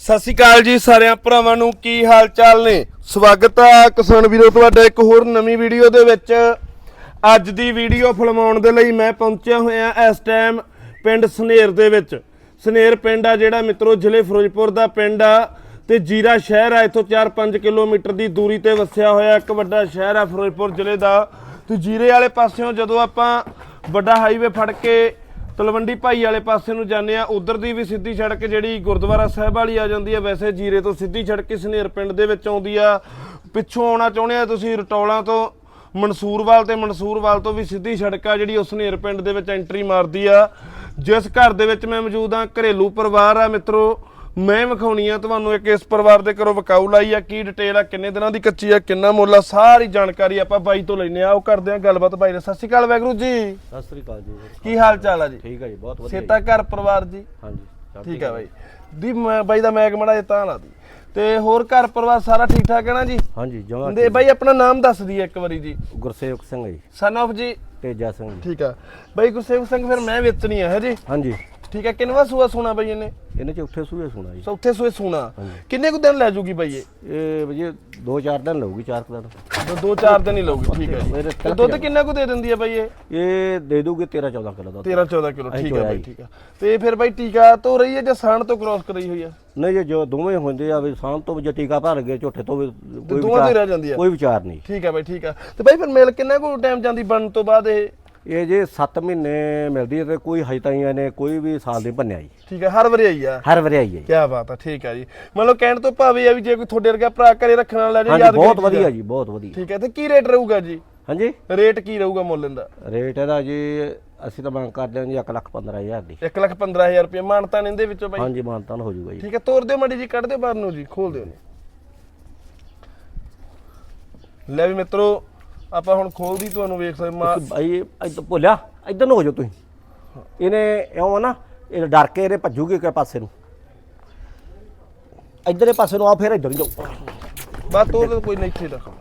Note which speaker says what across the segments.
Speaker 1: ਸਤਿ ਸ਼੍ਰੀ ਅਕਾਲ ਜੀ ਸਾਰਿਆਂ ਭਰਾਵਾਂ ਨੂੰ, ਕੀ ਹਾਲ ਚਾਲ ਨੇ? ਸਵਾਗਤ ਆ ਕਿਸਾਨ ਵੀਰੋ ਤੁਹਾਡਾ ਇੱਕ ਹੋਰ ਨਵੀਂ ਵੀਡੀਓ ਦੇ ਵਿੱਚ। ਅੱਜ ਦੀ ਵੀਡੀਓ ਫਿਲਮਾਉਣ ਦੇ ਲਈ ਮੈਂ ਪਹੁੰਚਿਆ ਹੋਇਆ ਇਸ ਟਾਈਮ ਪਿੰਡ ਸਨੇਰ ਦੇ ਵਿੱਚ। ਸਨੇਰ ਪਿੰਡ ਆ ਜਿਹੜਾ ਮਿੱਤਰੋ, ਜ਼ਿਲ੍ਹੇ ਫਿਰੋਜ਼ਪੁਰ ਦਾ ਪਿੰਡ ਆ ਤੇ ਜੀਰਾ ਸ਼ਹਿਰ ਆ, ਇੱਥੋਂ 4-5 ਕਿਲੋਮੀਟਰ ਦੀ ਦੂਰੀ ਤੇ ਵਸਿਆ ਹੋਇਆ ਇੱਕ ਵੱਡਾ ਸ਼ਹਿਰ ਆ ਫਿਰੋਜ਼ਪੁਰ ਜ਼ਿਲ੍ਹੇ ਦਾ। ਤੇ ਜੀਰੇ ਵਾਲੇ ਪਾਸਿਓਂ ਜਦੋਂ ਆਪਾਂ ਵੱਡਾ ਹਾਈਵੇ ਫੜ ਕੇ ਤਲਵੰਡੀ ਭਾਈ ਵਾਲੇ ਪਾਸੇ ਨੂੰ ਜਾਂਦੇ ਆ ਉਧਰ ਦੀ ਵੀ ਸਿੱਧੀ ਸੜਕ ਜਿਹੜੀ ਗੁਰਦੁਆਰਾ ਸਾਹਿਬ ਵਾਲੀ ਆ ਜਾਂਦੀ ਆ ਵੈਸੇ ਜੀਰੇ ਤੋਂ ਸਿੱਧੀ ਸੜਕ ਹੀ ਸਨੇਰ ਪਿੰਡ ਦੇ ਵਿੱਚ ਆਉਂਦੀ ਆ। ਪਿੱਛੋਂ ਆਉਣਾ ਚਾਹੁੰਦੇ ਆ ਤੁਸੀਂ ਰਟੌਲਾਂ ਤੋਂ, ਮਨਸੂਰਵਾਲ ਤੇ ਮਨਸੂਰਵਾਲ ਤੋਂ ਵੀ ਸਿੱਧੀ ਸੜਕ ਆ ਜਿਹੜੀ ਉਸ ਸਨੇਰ ਪਿੰਡ ਦੇ ਵਿੱਚ ਐਂਟਰੀ ਮਾਰਦੀ ਆ। ਜਿਸ ਘਰ ਦੇ ਵਿੱਚ ਮੈਂ ਮੌਜੂਦ ਆ ਘਰੇਲੂ ਪਰਿਵਾਰ ਆ ਮਿੱਤਰੋ। ਮੈਂ ਵਿਖਾਉਣੀ ਆ ਤੁਹਾਨੂੰ ਇੱਕ ਇਸ ਪਰਿਵਾਰ ਦੇ ਘਰੋਂ ਵਿਕਾਊ ਲਾਈ ਆ ਕੀ ਡਿਟੇਲ ਆ ਕਿੰਨੇ ਦਿਨਾਂ ਦੀ ਕੱਚੀ ਆ ਕਿੰਨਾ ਮੁੱਲ ਆ ਸਾਰੀ ਜਾਣਕਾਰੀ ਆਪਾਂ ਬਾਈ ਤੋਂ ਲੈਨੇ ਆ। ਉਹ ਕਰਦੇ ਆ ਗੱਲਬਾਤ ਬਾਈ ਨਾਲ। ਸਤਿ ਸ਼੍ਰੀ ਅਕਾਲ ਵੈਗਰੂ ਜੀ।
Speaker 2: ਸਤਿ ਸ੍ਰੀ ਅਕਾਲ ਜੀ।
Speaker 1: ਕੀ ਹਾਲ ਚਾਲ ਆ ਜੀ?
Speaker 2: ਠੀਕ ਹੈ ਜੀ ਬਹੁਤ ਵਧੀਆ
Speaker 1: ਸੇਤਾ ਘਰ ਪਰਿਵਾਰ ਜੀ।
Speaker 2: ਜੀ। ਹਾਂਜੀ
Speaker 1: ਠੀਕ ਆ ਬਾਈ। ਦੀ ਬਾਈ ਦਾ ਮੈਗ ਮੜਾ ਤਾਂ ਲਾ ਦੀ। ਤੇ ਹੋਰ ਘਰ ਪਰਿਵਾਰ ਸਾਰਾ ਠੀਕ ਠਾਕ ਹੈ ਨਾ ਜੀ?
Speaker 2: ਹਾਂਜੀ ਜਮਾ
Speaker 1: ਦੇ ਬਾਈ ਆਪਣਾ ਨਾਮ ਦੱਸ ਦੀ ਇੱਕ ਵਾਰੀ ਜੀ।
Speaker 2: ਗੁਰਸੇਵਕ ਸਿੰਘ ਜੀ।
Speaker 1: ਸਨ of ਜੀ।
Speaker 2: ਤੇਜਾ ਸਿੰਘ ਜੀ।
Speaker 1: ਠੀਕ ਆ। ਬਾਈ ਗੁਰਸੇਵਕ ਸਿੰਘ ਫਿਰ ਮੈਂ ਵੇਚਣੀ ਆ ਹੈ ਜੀ?
Speaker 2: ਹਾਂਜੀ।
Speaker 1: ਠੀਕ ਆ ਕਿੰਨਵਾ ਸੂਆ ਸੋਨਾ ਬਾਈ ਇਹਨੇ?
Speaker 2: ਇਹਨੇ ਚੌਥੇ ਸੂਏ ਸੁਣਾ ਜੀ।
Speaker 1: ਚੌਥੇ ਸੂਏ
Speaker 2: ਹਾਂਜੀ।
Speaker 1: ਕਿੰਨੇ ਕੁ ਦਿਨ ਲੈ ਜੂਗੀ ਬਾਈ ਇਹ?
Speaker 2: ਇਹ ਵਜੇ 2-4 ਦਿਨ ਲਊਗੀ 4 ਦਿਨ।
Speaker 1: ਦੋ- ਚਾਰ ਦਿਨ ਹੀ ਲਊਗੀ ਠੀਕ ਹੈ।
Speaker 2: ਮੇਰੇ
Speaker 1: ਜੀ ਤੇ ਦੁੱਧ ਕਿੰਨਾ ਕੁ ਦੇ ਦਿੰਦੀ ਆ ਬਾਈ ਇਹ?
Speaker 2: ਇਹ ਦੇ ਦੂਗੀ 13-14 ਕਿਲੋ ਦਾ
Speaker 1: 13 14 ਕਿਲੋ ਠੀਕ
Speaker 2: ਚੋਇਆ
Speaker 1: ਬਾਈ। ਠੀਕ ਆ ਤੇ ਫਿਰ ਬਾਈ ਟੀਕਾ ਤੋਂ ਰਹੀ ਹੈ ਜਾਂ ਸਾਣ ਤੋਂ ਕ੍ਰਾਸ ਕਰਾਈ ਹੋਈ ਆ
Speaker 2: ਨਹੀਂ ਜੇ ਜੋ ਦੋਵੇਂ ਹੁੰਦੇ ਆ ਵੀ ਸਾਂਭ ਤੋਂ ਜੇ ਟੀਕਾ ਭਰ ਗਏ ਝੋਟੇ ਤੋਂ ਵੀ ਕੋਈ
Speaker 1: ਦੋਵਾਂ ਤੋਂ ਹੀ
Speaker 2: ਵਿਚਾਰ-
Speaker 1: ਰਹਿ ਜਾਂਦੀ ਆ
Speaker 2: ਕੋਈ ਵਿਚਾਰ ਨਹੀਂ।
Speaker 1: ਠੀਕ ਆ ਬਾਈ ਠੀਕ ਆ ਤੇ ਬਾਈ ਫਿਰ ਮਿਲ ਕਿੰਨਾ ਕੁ ਟਾਈਮ ਜਾਂਦੀ ਬਣਨ ਤੋਂ ਬਾਅਦ ਇਹ?
Speaker 2: ਇਹ ਜੇ 7 ਮਹੀਨੇ ਮਿਲਦੀ ਹੈ ਤੇ ਕੋਈ ਹਜੇ ਤਾਈਂ ਇਹਨੇ ਕੋਈ ਵੀ ਸਾਲ ਨਹੀਂ ਭੰਨਿਆ ਜੀ।
Speaker 1: ਠੀਕ ਆ ਹਰ ਵਾਰੀ ਆਈ ਆ?
Speaker 2: ਹਰ ਵਾਰੀ ਆਈ ਹੈ ਜੀ।
Speaker 1: ਕੀ ਬਾਤ ਆ ਠੀਕ ਆ ਜੀ। ਮਤਲਬ ਕਹਿਣ ਤੋਂ ਭਾਵੇਂ ਆ ਵੀ ਜੇ ਕੋਈ ਤੁਹਾਡੇ ਵਰਗਾ ਭਰਾ ਘਰੇ ਰੱਖਣ ਵਾਲਾ ਜੇ
Speaker 2: ਹਾਂਜੀ
Speaker 1: ਯਾਦ
Speaker 2: ਬਹੁਤ ਵਧੀਆ ਜੀ। ਬਹੁਤ ਵਧੀਆ।
Speaker 1: ਠੀਕ ਹੈ ਤੇ ਕੀ ਰੇਟ ਰਹੂਗਾ ਜੀ?
Speaker 2: ਹਾਂਜੀ?
Speaker 1: ਰੇਟ ਕੀ ਰਹੂਗਾ ਮੁੱਲ ਇਹਦਾ?
Speaker 2: ਰੇਟ ਇਹਦਾ ਜੀ ਅਸੀਂ ਤਾਂ ਮੰਗ ਕਰਦੇ ਹਾਂ ਜੀ 1 ਲੱਖ 15000 ਦੀ।
Speaker 1: 1 ਲੱਖ 15000 ਰੁਪਏ ਮਾਨਤਾ ਇਹਦੇ ਵਿੱਚੋਂ ਬਾਈ?
Speaker 2: ਹਾਂਜੀ ਮਾਨਤਾਨ ਹੋ ਜਾਊਗਾ ਜੀ।
Speaker 1: ਠੀਕ ਹੈ ਤੋਰ ਦਿਓ ਮੜੀ ਜੀ ਕੱਢ ਦਿਓ ਬਾਹਰ ਨੂੰ ਜੀ ਖੋਲ ਦਿਓ। ਨੇ ਲੈ ਵੀ ਮਿੱਤਰੋ ਆਪਾਂ ਹੁਣ ਖੋਲਦੀ ਤੁਹਾਨੂੰ ਵੇਖ ਸਕਦੇ ਮਾ
Speaker 2: ਭਾਈ ਇੱਧਰ ਭੁੱਲਿਆ? ਇੱਧਰ ਨੂੰ ਹੋ ਜਾਓ ਤੁਸੀਂ। ਇਹਨੇ ਇਉਂ ਆ ਨਾ ਇਹ ਡਰ ਕੇ ਇਹਨੇ ਭੱਜੂਗੀ ਕਿ ਪਾਸੇ ਨੂੰ। ਇੱਧਰਲੇ ਪਾਸੇ ਨੂੰ ਆ ਫਿਰ ਇੱਧਰ ਨੂੰ ਜਾਓ।
Speaker 1: ਬਸ ਤੋਰ ਕੋਈ ਨਹੀਂ ਇੱਥੇ ਰੱਖੋ।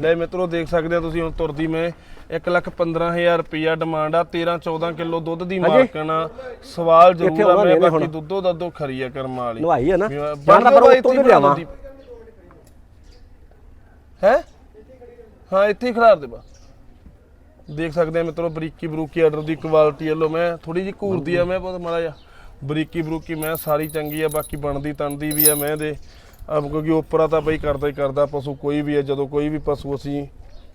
Speaker 1: ਲੈ ਮਿੱਤਰੋ ਦੇਖ ਸਕਦੇ ਆ ਤੁਸੀਂ ਹੁਣ ਤੁਰਦੀ ਮੈਂ। 1 ਲੱਖ 15000 ਰੁਪਿਆ ਡਿਮਾਂਡ ਆ 13 14 ਕਿਲੋ ਦੁੱਧ ਦੀ ਮਾਰਕਣ ਆ। ਸਵਾਲ
Speaker 2: ਇੱਥੇ
Speaker 1: ਜ਼ਰੂਰ ਆ ਮੈਂ
Speaker 2: ਨਹੀਂ
Speaker 1: ਬਾਕੀ
Speaker 2: ਹੁਣ।
Speaker 1: ਦੁੱਧੋ ਦੱਦੋ ਖਰੀ ਆ ਕਰਮਾਂ ਵਾਲੀ।
Speaker 2: ਨਵਾਈ ਹੈ ਨਾ। ਜਾਣਾ ਪਰ ਉੱਤੋਂ ਲਿਆਵਾਂ।
Speaker 1: ਹੈ? ਹਾਂ ਇੱਥੇ ਹੀ ਖਿਲਾਰ ਦੇ ਬਾ ਦੇਖ ਸਕਦੇ ਆ ਮਿੱਤਰੋ ਬਰੀਕੀ ਬਰੂਕੀ ਆਰਡਰ ਦੀ ਕੁਆਲਿਟੀ ਵੱਲੋਂ ਮੈਂ ਥੋੜੀ ਜਿਹੀ ਘੂਰਦੀ ਆ ਮੈਂ ਬਹੁਤ ਮਾੜਾ ਜਿਹਾ ਬਰੀਕੀ ਬਰੂਕੀ ਮੈਂ ਸਾਰੀ ਚੰਗੀ ਆ ਬਾਕੀ ਬਣਦੀ ਤਣਦੀ ਵੀ ਆ ਮੈਂ ਦੇ। ਅਬ ਕਿਉਂਕਿ ਉਪਰਾ ਤਾਂ ਬਈ ਕਰਦਾ ਹੀ ਕਰਦਾ ਪਸ਼ੂ ਕੋਈ ਵੀ ਹੈ ਜਦੋਂ ਕੋਈ ਵੀ ਪਸ਼ੂ ਅਸੀਂ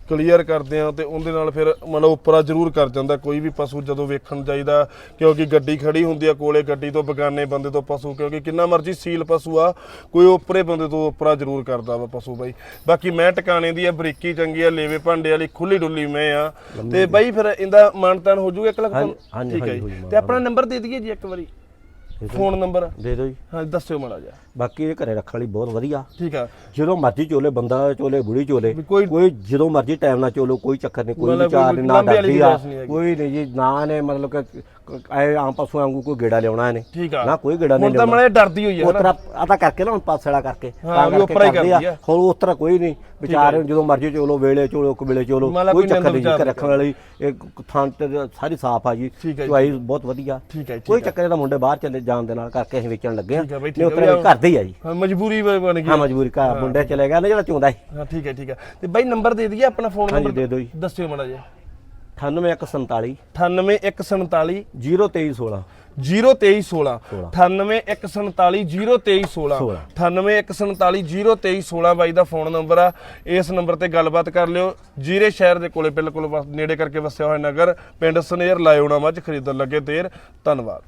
Speaker 1: ਕਲੀਅਰ ਕਰਦੇ ਆ ਤੇ ਉਹਦੇ ਨਾਲ ਫਿਰ ਮਤਲਬ ਉਪਰਾ ਜ਼ਰੂਰ ਕਰ ਜਾਂਦਾ। ਕੋਈ ਵੀ ਪਸ਼ੂ ਜਦੋਂ ਵੇਖਣ ਜਾਈਦਾ ਕਿਉਂਕਿ ਗੱਡੀ ਖੜੀ ਹੁੰਦੀ ਆ ਕੋਲੇ ਗੱਡੀ ਤੋਂ ਬਗਾਨੇ ਬੰਦੇ ਤੋਂ ਪਸ਼ੂ ਕਿਉਂਕਿ ਕਿੰਨਾ ਮਰਜ਼ੀ ਸੀਲ ਪਸ਼ੂ ਆ ਕੋਈ ਉਪਰੇ ਬੰਦੇ ਤੋਂ ਉਪਰਾ ਜ਼ਰੂਰ ਕਰਦਾ ਵਾ ਪਸ਼ੂ ਬਾਈ। ਬਾਕੀ ਮੈਂ ਟਿਕਾਣੇ ਦੀ ਆ ਬਰੀਕੀ ਚੰਗੀ ਆ ਲੇਵੇ ਭਾਂਡੇ ਵਾਲੀ ਖੁੱਲੀ ਡੁੱਲੀ ਮੈਂ ਆ। ਤੇ ਬਾਈ ਫਿਰ ਇਹਦਾ ਮਾਨਤਾਨ ਹੋ ਜਾਊਗਾ 1 ਲੱਖ
Speaker 2: ਹਾਂਜੀ, ਹਾਂਜੀ,
Speaker 1: ਠੀਕ ਹੈ ਜੀ ਤੇ ਆਪਣਾ ਨੰਬਰ ਦੇ ਦਈਏ ਜੀ ਇੱਕ ਵਾਰੀ। Phone number?
Speaker 2: ਦੇ ਦਿਓ ਜੀ।
Speaker 1: ਹਾਂ ਦੱਸਿਓ ਮਾੜਾ ਜਿਹਾ।
Speaker 2: ਬਾਕੀ ਇਹ ਘਰੇ ਰੱਖਣ ਲਈ ਬਹੁਤ ਵਧੀਆ।
Speaker 1: ਠੀਕ ਆ।
Speaker 2: ਜਦੋਂ ਮਰਜ਼ੀ ਚੋਲੇ ਬੰਦਾ ਚੋਲੇ ਬੁੜੀ ਚੋਲੇ
Speaker 1: ਵੀ ਕੋਈ-
Speaker 2: ਕੋਈ ਜਦੋਂ ਮਰਜ਼ੀ ਟਾਈਮ ਨਾਲ ਚੋਲੋ ਕੋਈ ਚੱਕਰ ਨਹੀਂ ਕੋਈ
Speaker 1: ਮਤਲਬ
Speaker 2: ਵਿਚਾਰ
Speaker 1: ਕੋਈ
Speaker 2: ਨਹੀਂ ਨਾ
Speaker 1: ਵਾਲੀ
Speaker 2: ਡਰਦੀ ਆ। ਕੋਈ ਨਹੀਂ ਜੀ ਨਾ ਨੇ ਮਤਲਬ ਕਿ ਐ ਆਮ ਪਸ਼ੂ ਵਾਂਗੂ ਕੋਈ ਗੇੜਾ ਲਿਆਉਣਾ ਇਹਨੇ।
Speaker 1: ਠੀਕ ਆ।
Speaker 2: ਨਾ ਕੋਈ ਗੇੜਾ ਨਹੀਂ
Speaker 1: ਹੁਣ ਤਾਂ ਮੜੇ ਡਰਦੀ ਹੋਈ ਹੈ
Speaker 2: ਉਹ
Speaker 1: ਨਾ।
Speaker 2: ਤਰ੍ਹਾਂ ਆਦਾ ਕਰਕੇ ਨਾ ਹੁਣ ਪਾਸੜਾ ਕਰਕੇ। ਤਾਂ
Speaker 1: ਵੀ
Speaker 2: ਕਰਕੇ
Speaker 1: ਉੱਪਰ ਹੀ
Speaker 2: ਕਰਦੇ
Speaker 1: ਕਰਦੀ ਆ।
Speaker 2: ਹੁਣ ਉਸ ਤਰ੍ਹਾਂ ਕੋਈ ਨਹੀਂ। ਵਿਚਾਰੇ ਜਦੋਂ ਮਰਜ਼ੀ ਚੋਲੋ ਵੇਲੇ ਚੋਲੋ ਵੇਲੇ ਚੋਲੋ ਕੋਈ ਚੱਕਰ ਨਹੀਂ। ਜੀ ਰੱਖਣ ਵਾਲੀ ਇਹ ਥਾਂ ਤੇ ਸਾਰੀ ਸਾਫ਼ ਆ ਜੀ।
Speaker 1: ਜੀ।
Speaker 2: ਚੁਆਈ ਬਹੁਤ ਵਧੀਆ।
Speaker 1: ਜੀ,
Speaker 2: ਕੋਈ। ਚੱਕਰ ਇਹਦਾ ਮੁੰਡੇ ਬਾਹਰ ਚਲੇ ਜਾਣ ਦੇ ਨਾਲ ਕਰਕੇ ਅਸੀਂ ਵੇਚਣ ਲੱਗੇ ਆ। ਨਹੀਂ
Speaker 1: ਹੈ
Speaker 2: ਉਤਰਾ
Speaker 1: ਵੀ
Speaker 2: ਘਰ ਦੇ ਹੀ ਆ ਜੀ।
Speaker 1: ਮਜਬੂਰੀ ਬਣ ਗਈ
Speaker 2: ਹਾਂ ਮਜਬੂਰੀ ਕਾ ਮੁੰਡੇ ਚਲੇ ਗਿਆ ਨਾ ਜਿਹੜਾ ਚੁੰਦਾ ਸੀ।
Speaker 1: ਹਾਂ ਠੀਕ ਹੈ ਠੀਕ ਹੈ ਤੇ ਬਾਈ ਨੰਬਰ ਦੇ ਦਈਏ ਆਪਣਾ ਫੋਨ ਨੰਬਰ
Speaker 2: ਦੇ ਦਿਓ ਜੀ।
Speaker 1: ਦੱਸਿਓ ਮਾੜਾ ਜਿਹਾ।
Speaker 2: 98147
Speaker 1: 98147
Speaker 2: 02316
Speaker 1: 02316 98147 02316 98147 02316 ਬਾਈ ਦਾ ਫੋਨ ਨੰਬਰ ਆ। ਇਸ ਨੰਬਰ ਤੇ ਗੱਲਬਾਤ ਕਰ ਲਿਓ। ਜੀਰੇ ਸ਼ਹਿਰ ਦੇ ਕੋਲੇ ਬਿਲਕੁਲ ਨੇੜੇ ਕਰਕੇ ਵਸਿਆ ਹੋਇਆ ਨਗਰ ਪਿੰਡ ਸਨੇਰ ਲਾਇਓਣਾ ਮੱਝ ਖਰੀਦਣ ਲੱਗੇ ਦੇਰ ਧੰਨਵਾਦ।